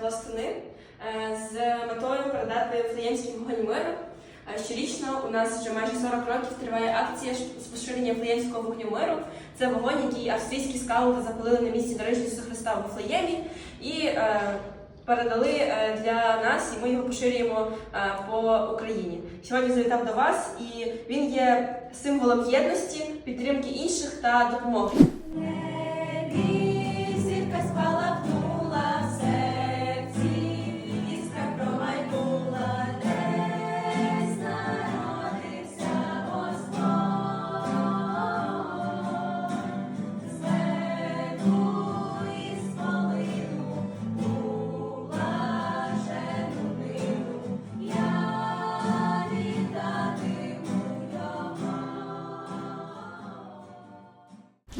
пластуни е, з метою передати Вифлеємський вогонь миру. Е, Щорічно у нас вже майже 40 років триває акція з поширення Вифлеємського вогню миру. Це вогонь, який австрійські скаути запалили на місці Ісуса Христа в Вифлеємі і е, передали е, для нас, і ми його поширюємо е, по Україні. Сьогодні завітав до вас, і він є символом єдності, підтримки інших та допомоги.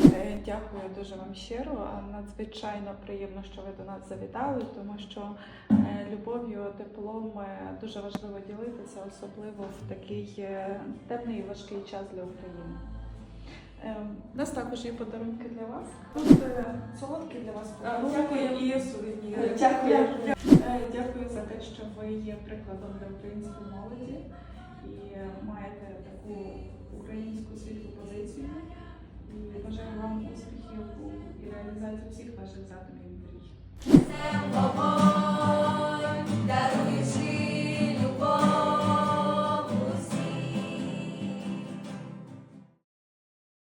Дякую дуже вам щиро. Надзвичайно приємно, що ви до нас завітали, тому що е, любов'ю, теплом е, дуже важливо ділитися, особливо в такий е, темний і важкий час для України. Е, У нас також є подарунки для вас. Тут е, солодкі для вас подарунки і сувеніри. Дякую. Е, Дякую за те, що ви є прикладом для української молоді реалізації всіх ваших задумів